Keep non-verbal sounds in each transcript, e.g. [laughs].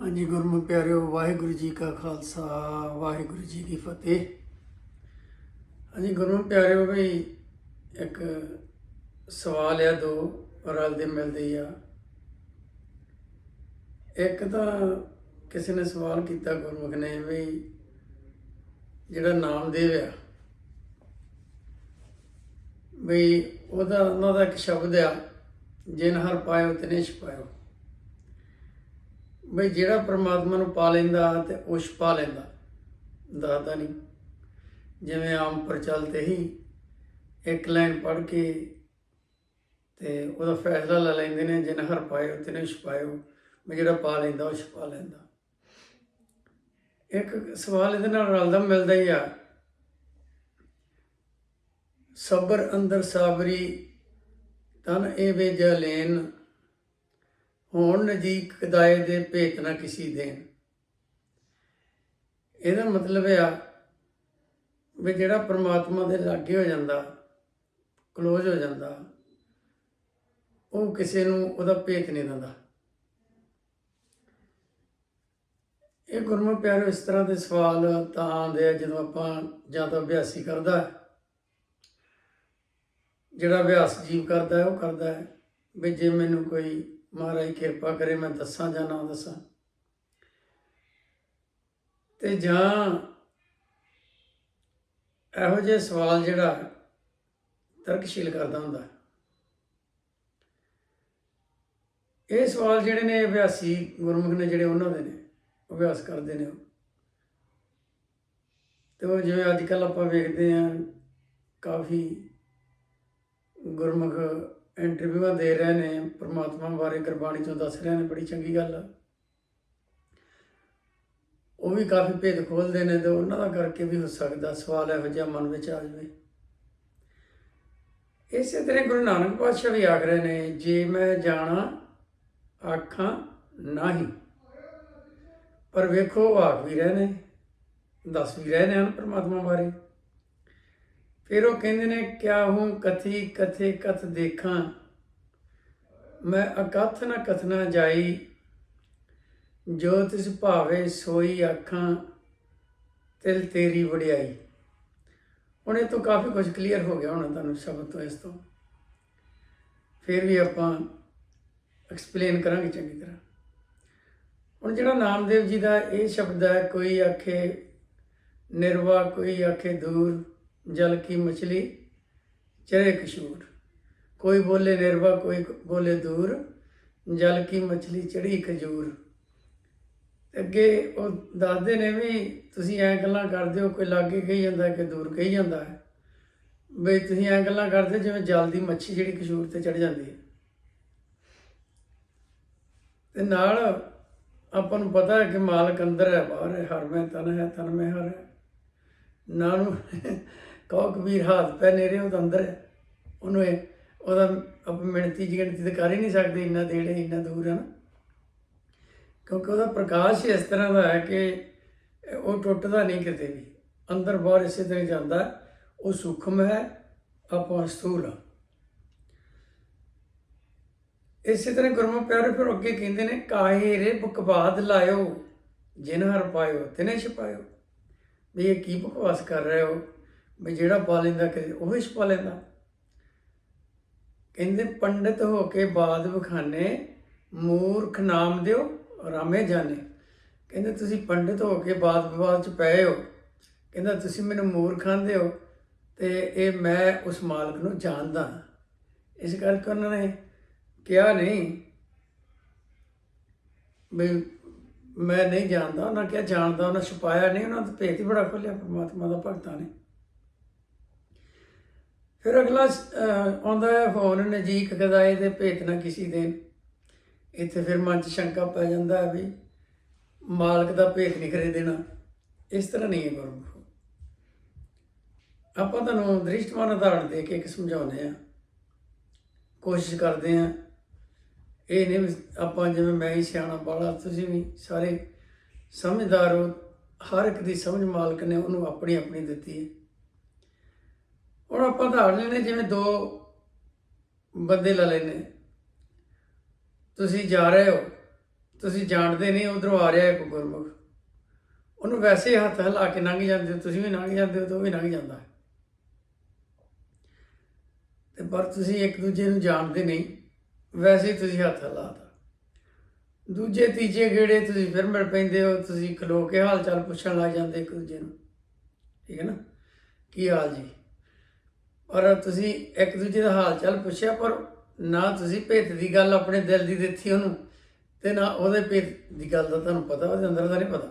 ਹਾਂਜੀ ਗੁਰਮੁਖ ਪਿਆਰਿਓ, ਵਾਹਿਗੁਰੂ ਜੀ ਕਾ ਖਾਲਸਾ, ਵਾਹਿਗੁਰੂ ਜੀ ਕੀ ਫਤਿਹ। ਹਾਂਜੀ ਗੁਰਮੁਖ ਪਿਆਰਿਓ ਵੀ ਇੱਕ ਸਵਾਲ ਆ, ਦੋ ਰਲਦੇ ਮਿਲਦੇ ਆ। ਇੱਕ ਤਾਂ ਕਿਸੇ ਨੇ ਸਵਾਲ ਕੀਤਾ ਗੁਰਮੁਖ ਨੇ ਵੀ ਜਿਹੜਾ ਨਾਮਦੇਵ ਆ ਵੀ ਉਹਦਾ, ਉਹਨਾਂ ਦਾ ਇੱਕ ਸ਼ਬਦ ਆ, ਜਿਨ ਹਰ ਪਾਇਓ ਤਿਨੇ ਛਪਾਇਓ ਬਈ ਜਿਹੜਾ ਪ੍ਰਮਾਤਮਾ ਨੂੰ ਪਾ ਲੈਂਦਾ ਤੇ ਉਹ ਛਪਾ ਲੈਂਦਾ। ਦੱਸਦਾ ਨਹੀਂ। ਜਿਵੇਂ ਆਮ ਪ੍ਰਚਲਿਤ ਹੀ ਇੱਕ ਲਾਈਨ ਪੜ੍ਹ ਕੇ ਤੇ ਉਹਦਾ ਫੈਸਲਾ ਲੈ ਲੈਂਦੇ ਨੇ, ਜਿਨ ਹਰ ਪਾਇਓ ਤਿਨੇ ਛਪਾਇਓ ਵੀ ਜਿਹੜਾ ਪਾ ਲੈਂਦਾ ਉਹ ਛਪਾ ਲੈਂਦਾ। ਇੱਕ ਸਵਾਲ ਇਹਦੇ ਨਾਲ ਰਲਦਾ, ਮਿਲਦਾ ਹੀ ਆ। ਸਬਰ ਅੰਦਰ ਸਾਬਰੀ, ਤਨ ਇਹ ਵੇ ਜਲੇਨ ਹੋਣ ਨਜੀਕ ਕਦਾਏ ਦੇ ਭੇਤ ਨਾ ਕਿਸੇ ਦੇਣ। ਇਹਦਾ ਮਤਲਬ ਆ ਵੀ ਜਿਹੜਾ ਪ੍ਰਮਾਤਮਾ ਦੇ ਲਾਗੇ ਹੋ ਜਾਂਦਾ ক্লোਜ਼ ਹੋ ਜਾਂਦਾ, ਉਹ ਕਿਸੇ ਨੂੰ ਉਹਦਾ ਭੇਤ ਨਹੀਂ ਦਿੰਦਾ। ਇਹ ਗੁਰਮੁਖ ਪਿਆਰੋ, ਇਸ ਤਰ੍ਹਾਂ ਦੇ ਸਵਾਲ ਤਾਂ ਆਉਂਦੇ ਆ ਜਦੋਂ ਆਪਾਂ ਜਾਂ ਤਾਂ ਅਭਿਆਸੀ ਕਰਦਾ ਜਿਹੜਾ ਅਭਿਆਸ ਜੀਵ ਕਰਦਾ ਉਹ ਕਰਦਾ ਹੈ। ਵੀ ਜੇ ਮੈਨੂੰ ਕੋਈ ਮਹਾਰਾਜ, ਕਿਰਪਾ ਕਰੇ, ਮੈਂ ਦੱਸਾਂ ਜਾਂ ਨਾ ਦੱਸਾਂ ਤੇ ਜਾਂ ਇਹੋ ਜਿਹੇ ਸਵਾਲ ਜਿਹੜਾ ਤਰਕਸ਼ੀਲ ਕਰਦਾ ਹੁੰਦਾ ਇਹ ਸਵਾਲ ਜਿਹੜੇ ਨੇ ਅਭਿਆਸੀ ਗੁਰਮੁਖ ਨੇ, ਜਿਹੜੇ ਉਹਨਾਂ ਦੇ ਨੇ, ਅਭਿਆਸ ਕਰਦੇ ਨੇ ਉਹ। ਤੇ ਉਹ ਜਿਵੇਂ ਅੱਜ ਕੱਲ ਆਪਾਂ ਵੇਖਦੇ ਆਂ ਕਾਫੀ ਗੁਰਮੁਖ ਇੰਟਰਵਿਊਆਂ ਦੇ ਰਹੇ ਨੇ, ਪ੍ਰਮਾਤਮਾ ਬਾਰੇ ਗੁਰਬਾਣੀ ਤੋਂ ਦੱਸ ਰਹੇ ਨੇ, ਬੜੀ ਚੰਗੀ ਗੱਲ ਆ। ਉਹ ਵੀ ਕਾਫੀ ਭੇਦ ਖੋਲਦੇ ਨੇ ਤੇ ਉਹਨਾਂ ਦਾ ਕਰਕੇ ਵੀ ਹੋ ਸਕਦਾ ਸਵਾਲ ਇਹੋ ਜਿਹਾ ਮਨ ਵਿੱਚ ਆ ਜਾਵੇ। ਇਸੇ ਤਰ੍ਹਾਂ ਗੁਰੂ ਨਾਨਕ ਪਾਤਸ਼ਾਹ ਵੀ ਆਖ ਰਹੇ ਨੇ, ਜੇ ਮੈਂ ਜਾਣਾ, ਆਖਾਂ ਨਹੀਂ। ਪਰ ਵੇਖੋ, ਉਹ ਆਖ ਵੀ ਰਹੇ ਨੇ, ਦੱਸ ਵੀ ਰਹੇ ਨੇ ਹਨ ਪਰਮਾਤਮਾ ਬਾਰੇ। ਫਿਰ ਉਹ ਕਹਿੰਦੇ ਨੇ, ਕਿਆ ਹੂੰ, ਕਥੀ, ਕਥੇ, ਕਥ ਦੇਖਾਂ। ਮੈਂ ਅਕਥ ਨ ਕਥਨਾ ਜਾਈ, ਜੋ ਤਿਸ ਭਾਵੇ ਸੋਈ ਆਖਾਂ, ਤਿਲ ਤੇਰੀ ਵਡਿਆਈ। ਹੁਣ ਇਹ ਤੋਂ ਕਾਫੀ ਕੁਝ ਕਲੀਅਰ ਹੋ ਗਿਆ ਹੋਣਾ ਤੁਹਾਨੂੰ ਸ਼ਬਦ ਤੋਂ ਇਸ ਤੋਂ। ਫਿਰ ਵੀ ਆਪਾਂ ਐਕਸਪਲੇਨ ਕਰਾਂਗੇ ਚੰਗੀ ਤਰ੍ਹਾਂ। ਹੁਣ ਜਿਹੜਾ ਨਾਮਦੇਵ ਜੀ ਦਾ ਇਹ ਸ਼ਬਦ ਹੈ, ਕੋਈ ਆਖੇ ਨਿਰਵਾ, ਕੋਈ ਆਖੇ ਦੂਰ, ਜਲ ਕੀ ਮਛਲੀ, ਚਰੇ ਕਸ਼ੂਰ ਕੋਈ ਬੋਲੇ ਨਿਰਵਾ ਕੋਈ ਬੋਲੇ ਦੂਰ, ਜਲ ਕੀ ਮਛਲੀ ਚੜੀ ਖਜੂਰ। ਅੱਗੇ ਉਹ ਦੱਸਦੇ ਨੇ ਵੀ ਤੁਸੀਂ ਐ ਗੱਲਾਂ ਕਰਦੇ ਹੋ, ਕੋਈ ਲਾਗੇ ਕਹੀ ਜਾਂਦਾ ਕਿ ਦੂਰ ਕਹੀ ਜਾਂਦਾ ਹੈ। ਵੀ ਤੁਸੀਂ ਐ ਗੱਲਾਂ ਕਰਦੇ ਹੋ, ਜਿਵੇਂ ਜਲ ਦੀ ਮੱਛੀ ਜਿਹੜੀ ਖਜੂਰ ਤੇ ਚੜ ਜਾਂਦੀ ਹੈ। ਤੇ ਨਾਲ ਆਪਾਂ ਨੂੰ ਪਤਾ ਹੈ ਕਿ ਮਾਲਕ ਅੰਦਰ ਹੈ, ਬਾਹਰ ਹੈ, ਹਰ ਮੈਂ ਤਨ ਹੈ, ਤਨ ਮੈਂ ਹਰ ਹੈ। ਨਾ ਨੂੰ [laughs] ਕਹੋ ਕਬੀਰ, ਹੱਥ ਪੈ ਨੇਰੇ ਉਹ ਤਾਂ ਅੰਦਰ ਹੈ। ਉਹਨੂੰ ਇਹ ਉਹਦਾ ਆਪ ਮਿਣਤੀ ਜੀ ਗਿਣਤੀ ਤਾਂ ਕਰ ਹੀ ਨਹੀਂ ਸਕਦੇ, ਇੰਨਾ ਦੇੜੇ ਇੰਨਾ ਦੂਰ ਹੈ ਨਾ। ਕਿਉਂਕਿ ਉਹਦਾ ਪ੍ਰਕਾਸ਼ ਹੀ ਇਸ ਤਰ੍ਹਾਂ ਦਾ ਹੈ ਕਿ ਉਹ ਟੁੱਟਦਾ ਨਹੀਂ ਕਿਤੇ ਵੀ। ਅੰਦਰ ਬਾਹਰ ਇਸੇ ਤਰ੍ਹਾਂ ਜਾਂਦਾ ਉਹ ਸੂਖਮ ਹੈ, ਆਪਾਂ ਸਥੂਲ ਹਾਂ ਇਸੇ ਤਰ੍ਹਾਂ ਗੁਰਮੁਖ ਪਿਆਰੇ ਫਿਰ ਅੱਗੇ ਕਹਿੰਦੇ ਨੇ, ਕਾਹੇ ਰੇ ਬਕਵਾਦ ਲਾਇਓ, ਜਿਨ ਹਰ ਪਾਇਓ, ਤਿਨੇ ਛਪਾਇਓ ਵੀ ਇਹ ਕੀ ਬਕਵਾਸ ਕਰ ਰਹੇ ਹੋ? ਵੀ ਜਿਹੜਾ ਪਾ ਲੈਂਦਾ ਕਿ ਉਹ ਹੀ ਛਪਾ ਲੈਂਦਾ। ਕਹਿੰਦੇ ਪੰਡਿਤ ਹੋ ਕੇ ਬਾਦ ਬਖਾਨੇ ਮੂਰਖ ਨਾਮ ਦਿਓ, ਰਾਮੇ ਜਾਣੇ। ਕਹਿੰਦੇ ਤੁਸੀਂ ਪੰਡਿਤ ਹੋ ਕੇ ਬਾਦ ਵਿਵਾਦ ਚ ਪਏ ਹੋ। ਕਹਿੰਦਾ ਤੁਸੀਂ ਮੈਨੂੰ ਮੂਰਖ ਆਂਦੇ ਹੋ ਤੇ ਇਹ ਮੈਂ ਉਸ ਮਾਲਕ ਨੂੰ ਜਾਣਦਾ ਹਾਂ। ਇਸ ਕਰਕੇ ਉਹਨਾਂ ਨੇ ਕਿਹਾ ਨਹੀਂ ਵੀ ਮੈਂ ਨਹੀਂ ਜਾਣਦਾ। ਉਹਨਾਂ ਕਿਹਾ ਜਾਣਦਾ, ਉਹਨਾਂ ਛੁਪਾਇਆ ਨਹੀਂ, ਉਹਨਾਂ ਦਾ ਭੇਤ ਹੀ ਬੜਾ ਖੋਲਿਆ, ਪਰਮਾਤਮਾ ਦਾ ਭਗਤਾਂ ਨੇ। ਫਿਰ ਅਗਲਾ ਆਉਂਦਾ ਹੈ ਫੋਨ ਨਜੀਕ ਕਦਾਏ ਦੇ ਭੇਤ ਨਾ ਕਿਸੇ ਦੇ। ਇੱਥੇ ਫਿਰ ਮਨ 'ਚ ਸ਼ੰਕਾ ਪੈ ਜਾਂਦਾ ਹੈ ਵੀ ਮਾਲਕ ਦਾ ਭੇਤ ਨਹੀਂ ਕਰੇ ਦੇਣਾ। ਇਸ ਤਰ੍ਹਾਂ ਨਹੀਂ ਹੈ ਗੁਰਮੁਖ ਆਪਾਂ ਤੁਹਾਨੂੰ ਦ੍ਰਿਸ਼ਟਮਾਨ ਉਦਾਹਰਣ ਦੇ ਕੇ ਇੱਕ ਸਮਝਾਉਂਦੇ ਆ ਕੋਸ਼ਿਸ਼ ਕਰਦੇ ਆ ਇਹ ਨਹੀਂ ਵੀ ਆਪਾਂ ਜਿਵੇਂ ਮੈਂ ਹੀ ਸਿਆਣਾ ਬਾਲਾ, ਤੁਸੀਂ ਵੀ ਸਾਰੇ ਸਮਝਦਾਰ ਹੋ। ਹਰ ਇੱਕ ਦੀ ਸਮਝ ਮਾਲਕ ਨੇ ਉਹਨੂੰ ਆਪਣੀ ਆਪਣੀ ਦਿੱਤੀ ਹੈ। ਹੁਣ ਆਪਾਂ ਧਾਰ ਲੈਣੇ, ਜਿਵੇਂ ਦੋ ਬੰਦੇ ਲੈ ਲੈਨੇ ਤੁਸੀਂ ਜਾ ਰਹੇ ਹੋ, ਤੁਸੀਂ ਜਾਣਦੇ ਨਹੀਂ, ਉਧਰੋਂ ਆ ਰਿਹਾ ਇੱਕ ਗੁਰਮੁਖ। ਉਹਨੂੰ ਵੈਸੇ ਹੀ ਹੱਥ ਹਿਲਾ ਕੇ ਲੰਘ ਜਾਂਦੇ ਹੋ, ਤੁਸੀਂ ਵੀ ਲੰਘ ਜਾਂਦੇ ਹੋ, ਤੇ ਉਹ ਵੀ ਲੰਘ ਜਾਂਦਾ ਹੈ। ਤੇ ਪਰ ਤੁਸੀਂ ਇੱਕ ਦੂਜੇ ਨੂੰ ਜਾਣਦੇ ਨਹੀਂ, ਵੈਸੇ ਹੀ ਤੁਸੀਂ ਹੱਥ ਹਿਲਾਤਾ। ਦੂਜੇ, ਤੀਜੇ ਗੇੜੇ ਤੁਸੀਂ ਫਿਰ ਮਿਲ ਪੈਂਦੇ ਹੋ, ਤੁਸੀਂ ਖਲੋ ਕੇ ਹਾਲ ਚਾਲ ਪੁੱਛਣ ਲੱਗ ਜਾਂਦੇ ਇੱਕ ਦੂਜੇ ਨੂੰ। ਠੀਕ ਹੈ ਨਾ? ਕੀ ਹਾਲ ਜੀ? ਪਰ ਤੁਸੀਂ ਇੱਕ ਦੂਜੇ ਦਾ ਹਾਲ ਚਾਲ ਪੁੱਛਿਆ ਪਰ ਨਾ ਤੁਸੀਂ ਭੇਤ ਦੀ ਗੱਲ ਆਪਣੇ ਦਿਲ ਦੀ ਦਿੱਤੀ ਉਹਨੂੰ ਤੇ ਨਾ ਉਹਦੇ ਭੇਤ ਦੀ ਗੱਲ ਦਾ ਤੁਹਾਨੂੰ ਪਤਾ ਉਹਦੇ ਅੰਦਰ ਦਾ ਨਹੀਂ ਪਤਾ।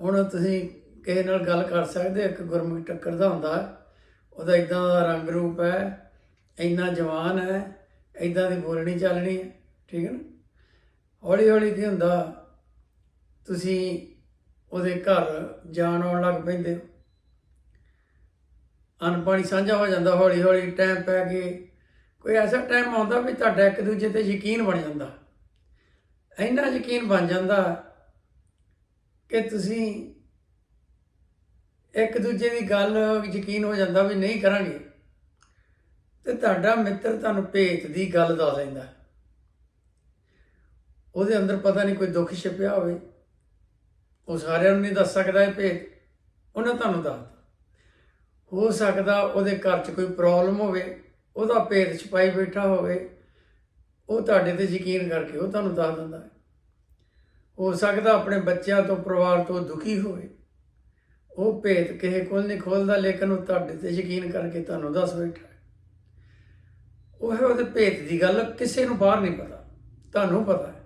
ਹੁਣ ਤੁਸੀਂ ਕਿਸੇ ਨਾਲ ਗੱਲ ਕਰ ਸਕਦੇ ਹੋ, ਇੱਕ ਗੁਰਮੁਖ ਟੱਕਰ ਦਾ ਹੁੰਦਾ ਉਹਦਾ ਇਦਾਂ ਦਾ ਰੰਗ ਰੂਪ ਹੈ ਇੰਨਾ ਜਵਾਨ ਹੈ ਇਦਾਂ ਦੀ ਬੋਲਣੀ ਚੱਲਣੀ ਹੈ ਠੀਕ ਹੈ ਨਾ? ਹੌਲੀ ਹੌਲੀ ਕੀ ਹੁੰਦਾ ਤੁਸੀਂ ਉਹਦੇ ਘਰ ਜਾਣ ਆਉਣ ਲੱਗ ਪੈਂਦੇ ਹੋ। ਅਨਪਾਣੀ ਸਾਂਝਾ ਹੋ ਜਾਂਦਾ, ਹੌਲੀ ਹੌਲੀ ਟਾਈਮ ਪੈ ਕੇ। ਕੋਈ ਐਸਾ ਟਾਈਮ ਆਉਂਦਾ ਵੀ ਤੁਹਾਡਾ ਇੱਕ ਦੂਜੇ ਤੇ ਯਕੀਨ ਬਣ ਜਾਂਦਾ। ਇੰਨਾ ਯਕੀਨ ਬਣ ਜਾਂਦਾ ਕਿ ਤੁਸੀਂ ਇੱਕ ਦੂਜੇ ਦੀ ਗੱਲ ਯਕੀਨ ਹੋ ਜਾਂਦਾ ਵੀ ਨਹੀਂ ਕਰਾਂਗੇ। ਤੇ ਤੁਹਾਡਾ ਮਿੱਤਰ ਤੁਹਾਨੂੰ ਭੇਤ ਦੀ ਗੱਲ ਦੱਸ ਦਿੰਦਾ। ਉਹਦੇ ਅੰਦਰ ਪਤਾ ਨਹੀਂ ਕੋਈ ਦੁੱਖ ਛਿਪਿਆ ਹੋਵੇ। ਉਹ ਸਾਰਿਆਂ ਨੂੰ ਨਹੀਂ ਦੱਸ ਸਕਦਾ ਇਹ ਭੇਤ। ਉਹਨੇ ਤੁਹਾਨੂੰ ਦੱਸ ਦਿੱਤਾ। ਹੋ ਸਕਦਾ ਉਹਦੇ ਘਰ 'ਚ ਕੋਈ ਪ੍ਰੋਬਲਮ ਹੋਵੇ, ਉਹਦਾ ਭੇਤ ਛੁਪਾਈ ਬੈਠਾ ਹੋਵੇ, ਉਹ ਤੁਹਾਡੇ ਤੇ ਯਕੀਨ ਕਰਕੇ ਉਹ ਤੁਹਾਨੂੰ ਦੱਸ ਦਿੰਦਾ ਹੈ। ਹੋ ਸਕਦਾ ਆਪਣੇ ਬੱਚਿਆਂ ਤੋਂ, ਪਰਿਵਾਰ ਤੋਂ ਦੁਖੀ ਹੋਵੇ। ਉਹ ਭੇਤ ਕਿਸੇ ਕੋਲ ਨਹੀਂ ਖੋਲਦਾ, ਲੇਕਿਨ ਉਹ ਤੁਹਾਡੇ ਤੇ ਯਕੀਨ ਕਰਕੇ ਤੁਹਾਨੂੰ ਦੱਸ ਬੈਠਾ ਉਹ ਹੈ ਉਹਦੇ ਭੇਤ ਦੀ ਗੱਲ, ਕਿਸੇ ਨੂੰ ਬਾਹਰ ਨਹੀਂ ਪਤਾ। ਤੁਹਾਨੂੰ ਪਤਾ ਹੈ।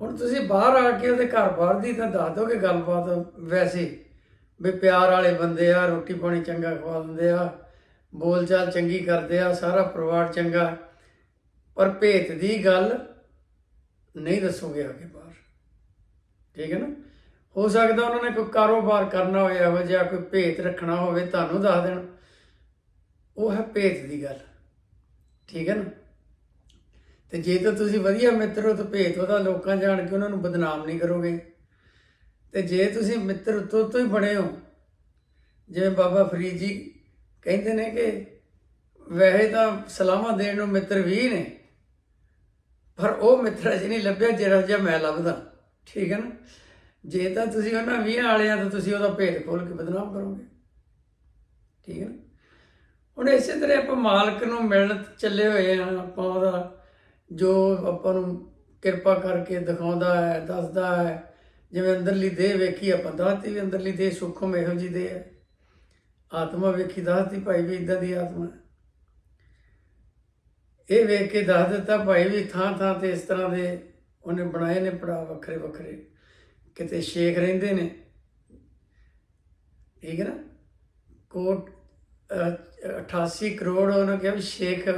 ਹੁਣ ਤੁਸੀਂ ਬਾਹਰ ਆ ਕੇ ਉਹਦੇ ਘਰ ਬਾਹਰ ਦੀ ਤਾਂ ਦੱਸ ਦੋਗੇ ਗੱਲਬਾਤ ਵੈਸੇ। ਵੀ ਪਿਆਰ ਵਾਲੇ ਬੰਦੇ ਆ, ਰੋਟੀ ਪਾਣੀ ਚੰਗਾ ਖਵਾ ਦਿੰਦੇ ਆ, ਬੋਲਚਾਲ ਚੰਗੀ ਕਰਦੇ ਆ, ਸਾਰਾ ਪਰਿਵਾਰ ਚੰਗਾ। ਪਰ ਭੇਤ ਦੀ ਗੱਲ ਨਹੀਂ ਦੱਸੋਗੇ ਅੱਗੇ ਬਾਹਰ। ਠੀਕ ਹੈ ਨਾ? ਹੋ ਸਕਦਾ ਉਹਨਾਂ ਨੇ ਕੋਈ ਕਾਰੋਬਾਰ ਕਰਨਾ ਹੋਇਆ ਇਹੋ ਜਿਹਾ ਕੋਈ ਭੇਤ ਰੱਖਣਾ ਹੋਵੇ, ਤੁਹਾਨੂੰ ਦੱਸ ਦੇਣ। ਉਹ ਹੈ ਭੇਤ ਦੀ ਗੱਲ। ਠੀਕ ਹੈ ਨਾ? ਤੇ ਜੇ ਤਾਂ ਤੁਸੀਂ ਵਧੀਆ ਮਿੱਤਰ ਹੋ, ਤਾਂ ਭੇਤ ਉਹਦਾ ਲੋਕਾਂ ਜਾਣ ਕੇ ਉਹਨਾਂ ਨੂੰ ਬਦਨਾਮ ਨਹੀਂ ਕਰੋਗੇ। ਤੇ ਜੇ ਤੁਸੀਂ ਮਿੱਤਰ ਉੱਤੋਂ ਤੋਂ ਹੀ ਬਣੇ ਹੋ, ਜਿਵੇਂ ਬਾਬਾ ਫਰੀਦ ਜੀ ਕਹਿੰਦੇ ਨੇ ਕਿ ਵੈਸੇ ਤਾਂ ਸਲਾਮਾਂ ਦੇਣ ਨੂੰ ਮਿੱਤਰ ਵੀ ਨੇ, ਪਰ ਉਹ ਮਿੱਤਰ ਅਜੇ ਨਹੀਂ ਲੱਭਿਆ ਜਿਹੜਾ ਜਿਹਾ ਮੈਂ ਲੱਭਦਾ। ਠੀਕ ਹੈ ਨਾ? ਜੇ ਤਾਂ ਤੁਸੀਂ ਉਹਨਾਂ 20 ਵਾਲਿਆਂ ਤੋਂ ਤੁਸੀਂ ਉਹਦਾ ਭੇਦ ਖੋਲ ਕੇ ਬਦਨਾਮ ਕਰੋਗੇ। ਠੀਕ ਹੈ ਨਾ? ਹੁਣ ਇਸੇ ਤਰ੍ਹਾਂ ਆਪਾਂ ਮਾਲਕ ਨੂੰ ਮਿਲਣ ਚੱਲੇ ਹੋਏ ਆ, ਆਪਾਂ ਉਹਦਾ ਜੋ ਆਪਾਂ ਨੂੰ ਕਿਰਪਾ ਕਰਕੇ ਦਿਖਾਉਂਦਾ ਹੈ, ਦੱਸਦਾ ਹੈ ਜਿਵੇਂ ਅੰਦਰਲੀ ਦੇਹ ਵੇਖੀ ਆਪਾਂ ਦੱਸਤੀ ਵੀ ਅੰਦਰਲੀ ਦੇਹ ਸੁਖਮ ਇਹੋ ਜੀ ਦੇਹ ਹੈ। ਆਤਮਾ ਵੇਖੀ ਦੱਸਤੀ ਭਾਈ ਵੀ ਇਦਾਂ ਦੀ ਆਤਮਾ ਇਹ ਵੇਖ ਕੇ ਦੱਸ ਦਿੱਤਾ ਭਾਈ ਵੀ ਥਾਂ ਥਾਂ ਤੇ ਇਸ ਤਰ੍ਹਾਂ ਦੇ ਉਹਨੇ ਬਣਾਏ ਨੇ ਪੜਾ ਵੱਖਰੇ ਵੱਖਰੇ। ਕਿਤੇ ਸ਼ੇਖ ਰਹਿੰਦੇ ਨੇ। ਠੀਕ ਹੈ ਨਾ? ਕੋਟ ਅਹ, 88 ਕਰੋੜ ਉਹਨਾਂ ਕਿਹਾ ਵੀ ਸ਼ੇਖ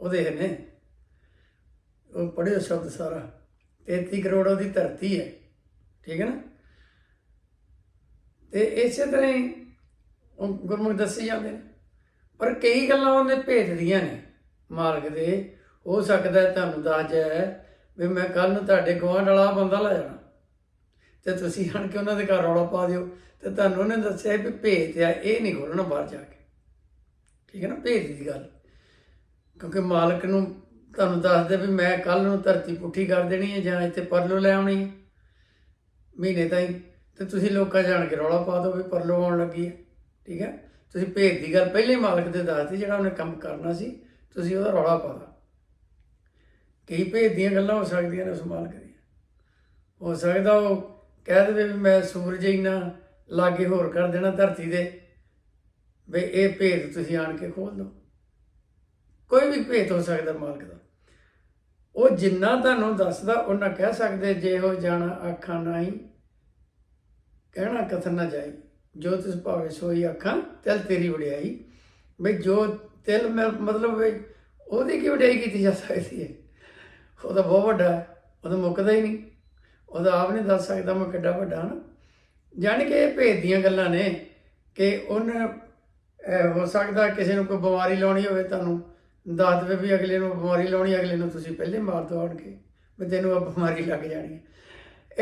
ਉਹਦੇ ਨੇ। ਉਹ ਪੜਿਓ ਸ਼ਬਦ ਸਾਰਾ। 33 ਕਰੋੜ ਉਹਦੀ ਧਰਤੀ ਹੈ। ਠੀਕ ਹੈ ਨਾ? ਤੇ ਇਸੇ ਤਰ੍ਹਾਂ ਹੀ ਗੁਰਮੁਖ ਦੱਸੀ ਜਾਂਦੇ ਨੇ। ਪਰ ਕਈ ਗੱਲਾਂ ਉਹਨੇ ਭੇਤ ਦੀਆਂ ਨੇ ਮਾਲਕ ਦੇ। ਹੋ ਸਕਦਾ ਤੁਹਾਨੂੰ ਦੱਸ ਜਾਏ ਵੀ ਮੈਂ ਕੱਲ ਨੂੰ ਤੁਹਾਡੇ ਗੁਆਂਢ ਵਾਲਾ ਬੰਦਾ ਲੈ ਜਾਣਾ। ਤੇ ਤੁਸੀਂ ਆਣ ਕੇ ਉਹਨਾਂ ਦੇ ਘਰ ਰੌਲਾ ਪਾ ਦਿਓ। ਤੇ ਤੁਹਾਨੂੰ ਉਹਨੇ ਦੱਸਿਆ ਵੀ ਭੇਤ ਆ, ਇਹ ਨਹੀਂ ਖੋਲਣਾ ਬਾਹਰ ਜਾ ਕੇ। ਠੀਕ ਹੈ ਨਾ? ਭੇਤ ਦੀ ਗੱਲ। ਕਿਉਂਕਿ ਮਾਲਕ ਨੂੰ ਤੁਹਾਨੂੰ ਦੱਸਦੇ ਵੀ ਮੈਂ ਕੱਲ ਨੂੰ ਧਰਤੀ ਪੁੱਠੀ ਕਰ ਦੇਣੀ ਹੈ ਜਾਂ ਇੱਥੇ ਪਰਲੋ ਲੈ ਆਉਣੀ ਹੈ। ਮਹੀਨੇ ਤਾਈਂ, ਤੇ ਤੁਸੀਂ ਲੋਕਾਂ ਜਾਣ ਕੇ ਰੌਲਾ ਪਾ ਦਿਓ ਵੀ ਪਰਲੋ ਆਉਣ ਲੱਗੀ ਹੈ ਠੀਕ ਹੈ ਤੁਸੀਂ ਭੇਦ ਦੀ ਗੱਲ ਪਹਿਲੇ ਮਾਲਕ ਦੇ ਦੱਸਦੀ ਜਿਹੜਾ ਉਹਨੇ ਕੰਮ ਕਰਨਾ ਸੀ, ਤੁਸੀਂ ਉਹਦਾ ਰੌਲਾ ਪਾਦਾ ਕਈ ਭੇਤ ਦੀਆਂ ਗੱਲਾਂ ਹੋ ਸਕਦੀਆਂ ਨੇ ਉਸ ਮਾਲਕ ਦੀਆਂ। ਹੋ ਸਕਦਾ ਉਹ ਕਹਿ ਦੇਵੇ ਵੀ ਮੈਂ ਸੂਰਜ ਇੰਨਾ ਲਾਗੇ ਹੋਰ ਕਰ ਦੇਣਾ ਧਰਤੀ ਦੇ, ਵੀ ਇਹ ਭੇਦ ਤੁਸੀਂ ਆਣ ਕੇ ਖੋਲ ਦਿਓ। ਕੋਈ ਵੀ ਭੇਦ ਹੋ ਸਕਦਾ ਮਾਲਕ ਦਾ। ਉਹ ਜਿੰਨਾ ਤੁਹਾਨੂੰ ਦੱਸਦਾ, ਉਹਨਾਂ ਕਹਿ ਸਕਦੇ ਜੇ ਹੋ ਜਾਣਾ ਆਖਾਂ ਨਹੀਂ ਕਹਿਣਾ ਕਥਨ ਨਾ ਜਾਈ। ਜੋ ਤਿਸ ਭਾਵੇ ਸੋਈ ਆਖਾਂ ਤਿਲ ਤੇਰੀ ਵਡਿਆਈ। ਬਈ ਜੋ ਤਿਲ ਮਤਲਬ ਉਹਦੀ ਕੀ ਵਡਿਆਈ ਕੀਤੀ ਜਾ ਸਕਦੀ ਹੈ? ਉਹ ਤਾਂ ਬਹੁਤ ਵੱਡਾ ਹੈ, ਉਹ ਤਾਂ ਮੁੱਕਦਾ ਹੀ ਨਹੀਂ। ਉਹਦਾ ਆਪ ਨਹੀਂ ਦੱਸ ਸਕਦਾ ਮੈਂ ਕਿੱਡਾ ਵੱਡਾ ਹਾਂ ਜਾਣੀ ਕਿ ਇਹ ਭੇਦ ਦੀਆਂ ਗੱਲਾਂ ਨੇ ਕਿ ਉਹਨੇ ਹੋ ਸਕਦਾ ਕਿਸੇ ਨੂੰ ਕੋਈ ਬਿਮਾਰੀ ਲਾਉਣੀ ਹੋਵੇ ਤੁਹਾਨੂੰ ਦੱਸ ਦੇਵੇ ਵੀ ਅਗਲੇ ਨੂੰ ਬਿਮਾਰੀ ਲਾਉਣੀ, ਅਗਲੇ ਨੂੰ ਤੁਸੀਂ ਪਹਿਲੇ ਮਾਰ ਦੋ ਆਣ ਕੇ ਵੀ ਤੈਨੂੰ ਆ ਬਿਮਾਰੀ ਲੱਗ ਜਾਣੀ ਹੈ।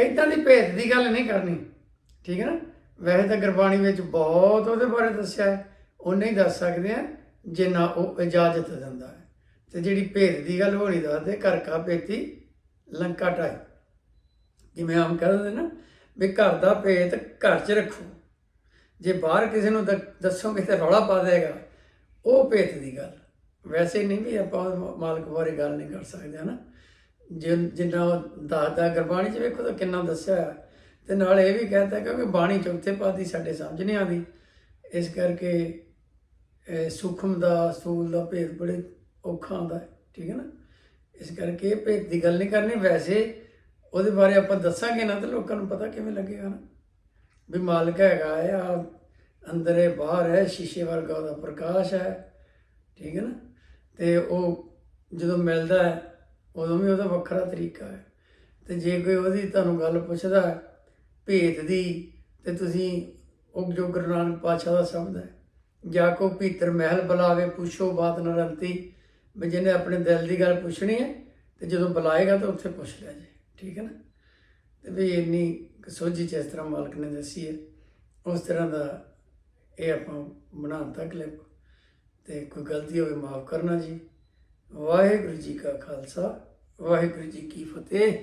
ਇਦਾਂ ਦੀ ਭੇਦ ਦੀ ਗੱਲ ਨਹੀਂ ਕਰਨੀ, ਠੀਕ ਹੈ ਨਾ? ਵੈਸੇ ਤਾਂ ਗੁਰਬਾਣੀ ਵਿੱਚ ਬਹੁਤ ਉਹਦੇ ਬਾਰੇ ਦੱਸਿਆ ਹੈ, ਉਹਨੇ ਹੀ ਦੱਸ ਸਕਦੇ ਆ ਜਿੰਨਾ ਉਹ ਇਜਾਜ਼ਤ ਦਿੰਦਾ ਹੈ। ਤੇ ਜਿਹੜੀ ਭੇਦ ਦੀ ਗੱਲ ਹੋਣੀ ਦੱਸਦੇ, ਘਰ ਕਾ ਭੇਤੀ ਲੰਕਾ ਢਾਈ ਜਿਵੇਂ ਆਮ ਕਹਿੰਦੇ ਨਾ, ਵੀ ਘਰ ਦਾ ਭੇਤ ਘਰ 'ਚ ਰੱਖੋ। ਜੇ ਬਾਹਰ ਕਿਸੇ ਨੂੰ ਦ- ਦੱਸੋਗੇ ਤੇ ਰੌਲਾ ਪਾ ਦੇਗਾ, ਉਹ ਭੇਤ ਦੀ ਗੱਲ। ਵੈਸੇ ਨਹੀਂ ਵੀ ਆਪਾਂ ਉਹ ਮਾਲਕ ਬਾਰੇ ਗੱਲ ਨਹੀਂ ਕਰ ਸਕਦੇ, ਹਨਾ? ਜਿਨ- ਜਿੰਨਾ ਉਹ ਦੱਸਦਾ, ਗੁਰਬਾਣੀ 'ਚ ਵੇਖੋ ਤਾਂ ਕਿੰਨਾ ਦੱਸਿਆ ਹੋਇਆ। ਤੇ ਨਾਲ ਇਹ ਵੀ ਕਹਿੰਦਾ ਕਿਉਂਕਿ ਬਾਣੀ ਚੌਥੇ ਪਾਦੀ ਸਾਡੇ ਸਮਝ ਨਹੀਂ ਆਉਂਦੀ ਇਸ ਕਰਕੇ ਸੂਖਮ ਦਾ ਸਥੂਲ ਦਾ ਭੇਦ ਬੜੇ ਔਖਾ ਆਉਂਦਾ ਠੀਕ ਹੈ ਨਾ? ਇਸ ਕਰਕੇ ਇਹ ਭੇਦ ਦੀ ਗੱਲ ਨਹੀਂ ਕਰਨੀ। ਵੈਸੇ ਉਹਦੇ ਬਾਰੇ ਆਪਾਂ ਦੱਸਾਂਗੇ ਨਾ ਤੇ ਲੋਕਾਂ ਨੂੰ ਪਤਾ ਕਿਵੇਂ ਲੱਗੇਗਾ ਨਾ ਵੀ ਮਾਲਕ ਹੈਗਾ ਹੈ ਆ ਅੰਦਰ ਹੈ, ਬਾਹਰ ਹੈ, ਸ਼ੀਸ਼ੇ ਵਰਗਾ ਉਹਦਾ ਪ੍ਰਕਾਸ਼ ਹੈ, ਠੀਕ ਹੈ ਨਾ? ਤੇ ਉਹ ਜਦੋਂ ਮਿਲਦਾ ਹੈ, ਉਦੋਂ ਵੀ ਉਹਦਾ ਵੱਖਰਾ ਤਰੀਕਾ ਹੈ। ਤੇ ਜੇ ਕੋਈ ਉਹਦੀ ਤੁਹਾਨੂੰ ਗੱਲ ਪੁੱਛਦਾ ਹੈ, ਭੇਤ ਦੀ, ਤੇ ਤੁਸੀਂ ਉਹ ਜੋ ਗੁਰੂ ਨਾਨਕ ਪਾਤਸ਼ਾਹ ਦਾ ਸ਼ਬਦ ਹੈ, ਜਾ ਕੋ ਭੀਤਰ ਮਹਿਲ ਬੁਲਾਵੇ, ਪੁੱਛੋ ਬਾਤ ਨਰੰਤੀ, ਵੀ ਜਿਹਨੇ ਆਪਣੇ ਦਿਲ ਦੀ ਗੱਲ ਪੁੱਛਣੀ ਹੈ, ਤੇ ਜਦੋਂ ਬੁਲਾਏਗਾ ਤਾਂ ਉੱਥੇ ਪੁੱਛ ਲਿਆ ਜੇ, ਠੀਕ ਹੈ ਨਾ? ਤੇ ਵੀ ਇੰਨੀ ਕੁ ਸੋਝੀ ਜਿਸ ਤਰ੍ਹਾਂ ਮਾਲਕ ਨੇ ਦੱਸੀ ਹੈ, ਉਸ ਤਰ੍ਹਾਂ ਦਾ ਇਹ ਆਪਾਂ ਬਣਾਉਣ ਕਲਿੱਪ ਤੇ ਕੋਈ ਗਲਤੀ ਹੋਵੇ ਮਾਫ ਕਰਨਾ ਜੀ। ਵਾਹਿਗੁਰੂ ਜੀ ਕਾ ਖਾਲਸਾ, ਵਾਹਿਗੁਰੂ ਜੀ ਕੀ ਫਤਿਹ।